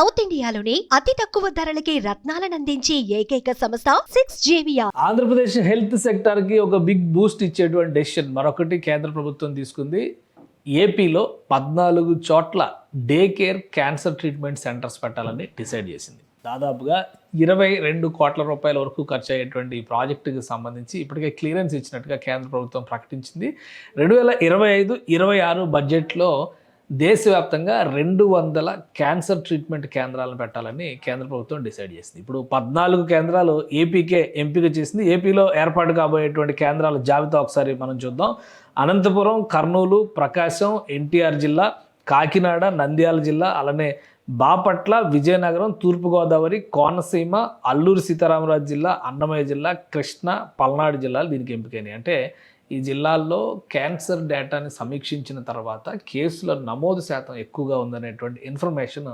South ఇండియాలోని అతి తక్కువ ధరలకి రత్నాలను అందించి ఏకైక సంస్థ సిక్స్ జేవియా ఆంధ్రప్రదేశ్ హెల్త్ సెక్టార్కి ఒక బిగ్ బూస్ట్ ఇచ్చేటువంటి డెసిషన్ మరొకటి కేంద్ర ప్రభుత్వం తీసుకుంది. ఏపీలో పద్నాలుగు చోట్ల day care cancer treatment centers పెట్టాలని డిసైడ్ చేసింది. దాదాపుగా ఇరవై రెండు కోట్ల రూపాయల వరకు ఖర్చు అయ్యేటువంటి ఈ ప్రాజెక్టుకి సంబంధించి ఇప్పటికే క్లియరెన్స్ ఇచ్చినట్టుగా కేంద్ర ప్రభుత్వం ప్రకటించింది. రెండు వేల ఇరవై ఐదు ఇరవై ఆరు బడ్జెట్లో దేశవ్యాప్తంగా రెండు వందల క్యాన్సర్ ట్రీట్మెంట్ కేంద్రాలను పెట్టాలని కేంద్ర ప్రభుత్వం డిసైడ్ చేసింది. ఇప్పుడు పద్నాలుగు కేంద్రాలు ఏపీకే ఎంపిక చేసింది. ఏపీలో ఏర్పాటు కాబోయేటువంటి కేంద్రాల జాబితా ఒకసారి మనం చూద్దాం. అనంతపురం కర్నూలు ప్రకాశం ఎన్టీఆర్ జిల్లా కాకినాడ నంద్యాల జిల్లా అలానే బాపట్ల విజయనగరం తూర్పుగోదావరి కోనసీమ అల్లూరు సీతారామరాజు జిల్లా అన్నమయ్య జిల్లా కృష్ణ పల్నాడు జిల్లాలు దీనికి ఎంపికైనాయి. అంటే ఈ జిల్లాల్లో క్యాన్సర్ డేటాని సమీక్షించిన తర్వాత కేసుల నమోదు శాతం ఎక్కువగా ఉందనేటువంటి ఇన్ఫర్మేషన్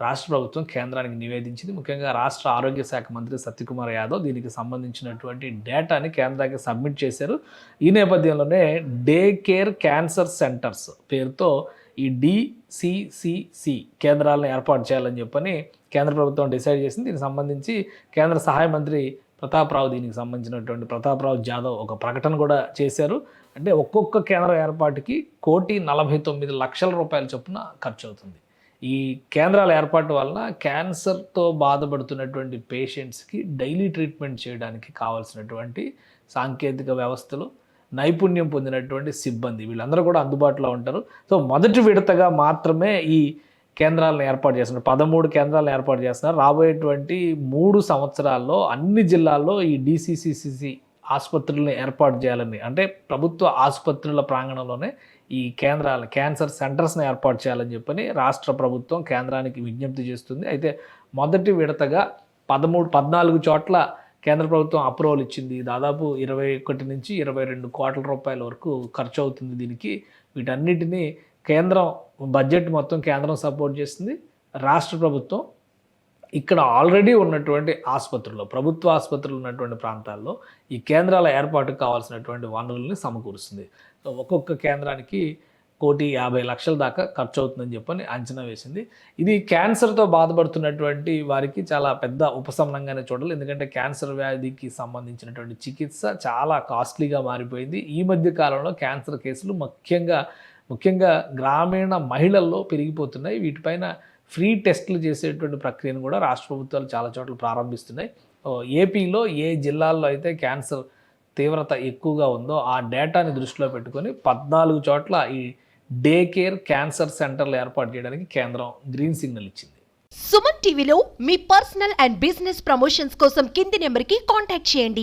రాష్ట్ర ప్రభుత్వం కేంద్రానికి నివేదించింది. ముఖ్యంగా రాష్ట్ర ఆరోగ్య శాఖ మంత్రి సత్యకుమార్ యాదవ్ దీనికి సంబంధించినటువంటి డేటాని కేంద్రానికి సబ్మిట్ చేశారు. ఈ నేపథ్యంలోనే డే కేర్ క్యాన్సర్ సెంటర్స్ పేరుతో ఈ డిసిసిసి కేంద్రాలను ఏర్పాటు చేయాలని చెప్పని కేంద్ర ప్రభుత్వం డిసైడ్ చేసింది. దీనికి సంబంధించి కేంద్ర సహాయ మంత్రి ప్రతాప్రావు దీనికి సంబంధించినటువంటి ప్రతాప్రావు జాదవ్ ఒక ప్రకటన కూడా చేశారు. అంటే ఒక్కొక్క కేంద్రం ఏర్పాటుకి కోటి నలభై తొమ్మిది లక్షల రూపాయల చొప్పున ఖర్చు అవుతుంది. ఈ కేంద్రాల ఏర్పాటు వలన క్యాన్సర్తో బాధపడుతున్నటువంటి పేషెంట్స్కి డైలీ ట్రీట్మెంట్ చేయడానికి కావాల్సినటువంటి సాంకేతిక వ్యవస్థలు నైపుణ్యం పొందినటువంటి సిబ్బంది. వీళ్ళందరూ కూడా అందుబాటులో ఉంటారు. సో మొదటి విడతగా మాత్రమే ఈ కేంద్రాలను ఏర్పాటు చేస్తున్నారు. పదమూడు కేంద్రాలను ఏర్పాటు చేస్తున్నారు. రాబోయేటువంటి మూడు సంవత్సరాల్లో అన్ని జిల్లాల్లో ఈ డిసిసిసిసి ఆసుపత్రులను ఏర్పాటు చేయాలని అంటే ప్రభుత్వ ఆసుపత్రుల ప్రాంగణంలోనే ఈ కేంద్రాలు క్యాన్సర్ సెంటర్స్ని ఏర్పాటు చేయాలని చెప్పని రాష్ట్ర ప్రభుత్వం కేంద్రానికి విజ్ఞప్తి చేస్తుంది. అయితే మొదటి విడతగా పదమూడు పద్నాలుగు చోట్ల కేంద్ర ప్రభుత్వం అప్రూవల్ ఇచ్చింది. దాదాపు ఇరవై ఒకటి నుంచి ఇరవై రెండు కోట్ల రూపాయల వరకు ఖర్చు అవుతుంది దీనికి. వీటన్నిటినీ కేంద్రం బడ్జెట్ మొత్తం కేంద్రం సపోర్ట్ చేస్తుంది. రాష్ట్ర ప్రభుత్వం ఇక్కడ ఆల్రెడీ ఉన్నటువంటి ఆసుపత్రుల్లో ప్రభుత్వ ఆసుపత్రులు ఉన్నటువంటి ప్రాంతాల్లో ఈ కేంద్రాల ఏర్పాటుకు కావాల్సినటువంటి వనరుల్ని సమకూరుస్తుంది. సో ఒక్కొక్క కేంద్రానికి కోటి యాభై లక్షల దాకా ఖర్చు అవుతుందని చెప్పని అంచనా వేసింది. ఇది క్యాన్సర్తో బాధపడుతున్నటువంటి వారికి చాలా పెద్ద ఉపశమనంగానే చూడాలి ఎందుకంటే క్యాన్సర్ వ్యాధికి సంబంధించినటువంటి చికిత్స చాలా కాస్ట్లీగా మారిపోయింది. ఈ మధ్య కాలంలో క్యాన్సర్ కేసులు ముఖ్యంగా ముఖ్యంగా గ్రామీణ మహిళల్లో పెరిగిపోతున్నాయి. వీటిపైన ఫ్రీ టెస్టులు చేసేటువంటి ప్రక్రియను కూడా రాష్ట్ర ప్రభుత్వాలు చాలా చోట్ల ప్రారంభిస్తున్నాయి. ఏపీలో ఏ జిల్లాల్లో అయితే క్యాన్సర్ తీవ్రత ఎక్కువగా ఉందో ఆ డేటాని దృష్టిలో పెట్టుకొని పద్నాలుగు చోట్ల ఈ డే కేర్ క్యాన్సర్ సెంటర్లు ఏర్పాటు చేయడానికి కేంద్రం గ్రీన్ సిగ్నల్ ఇచ్చింది. సుమన్ టీవీలో మీ పర్సనల్ అండ్ బిజినెస్ ప్రమోషన్స్ కోసం కింది నెంబర్కి కాంటాక్ట్ చేయండి.